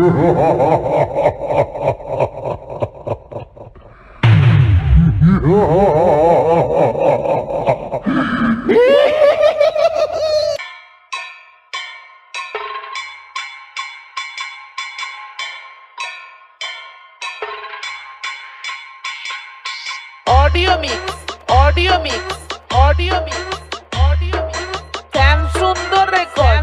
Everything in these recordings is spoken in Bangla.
Audio mix audio mix audio mix audio mix Shyam Sundar record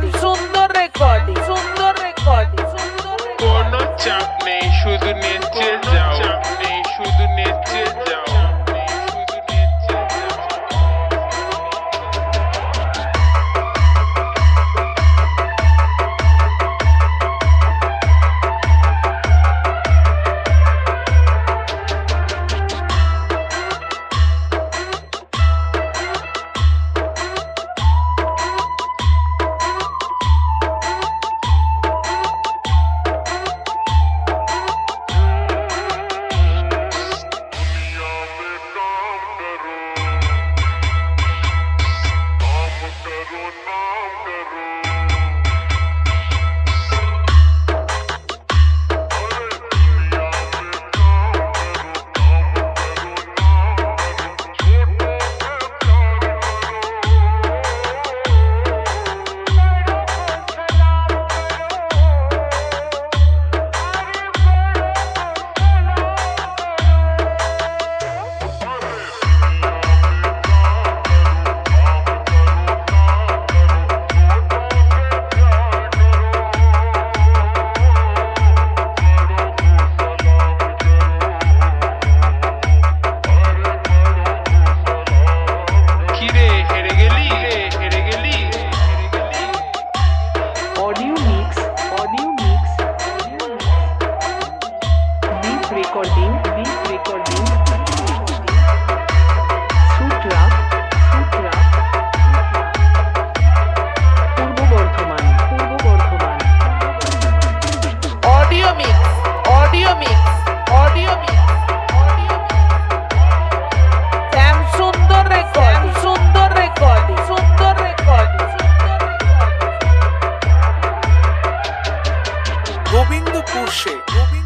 Gobindapur সে। গোবিন্দপুর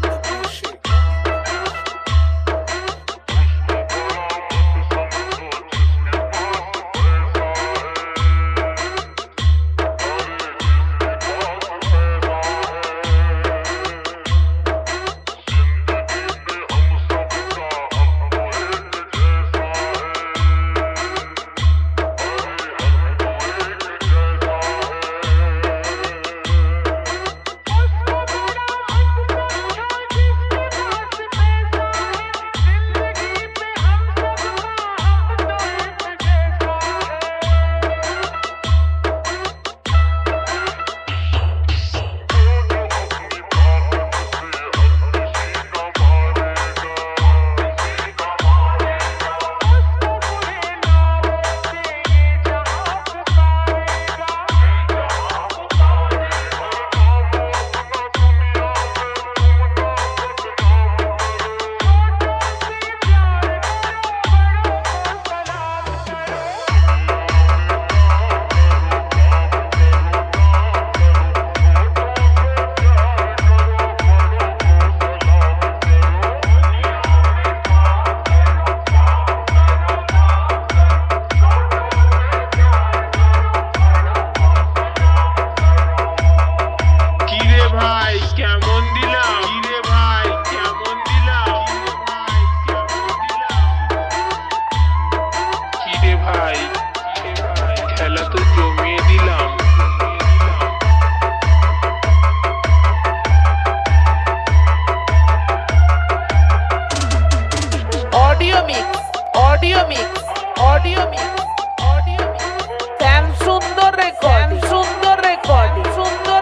ভাই কেমন দিলাম? কিরে ভাই কেমন দিলাম? কিরে ভাই খেলা তো জমিয়ে দিলাম। Audio mix audio mix audio mix audio mix. Shyam Sundar record Sundar record সুন্দর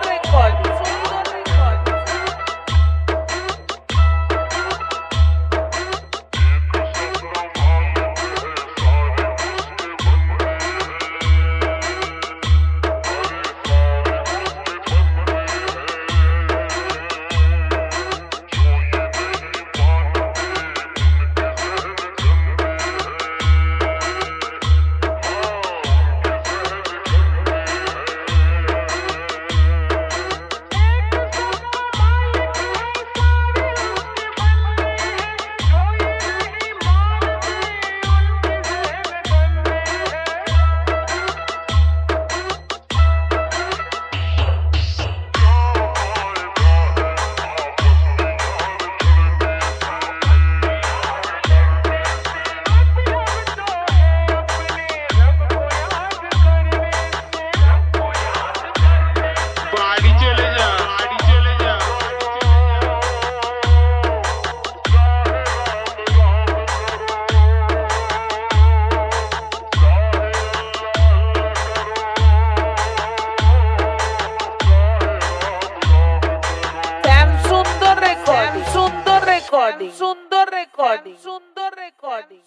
রেকর্ডিং সুন্দর রেকর্ডিং সুন্দর রেকর্ডিং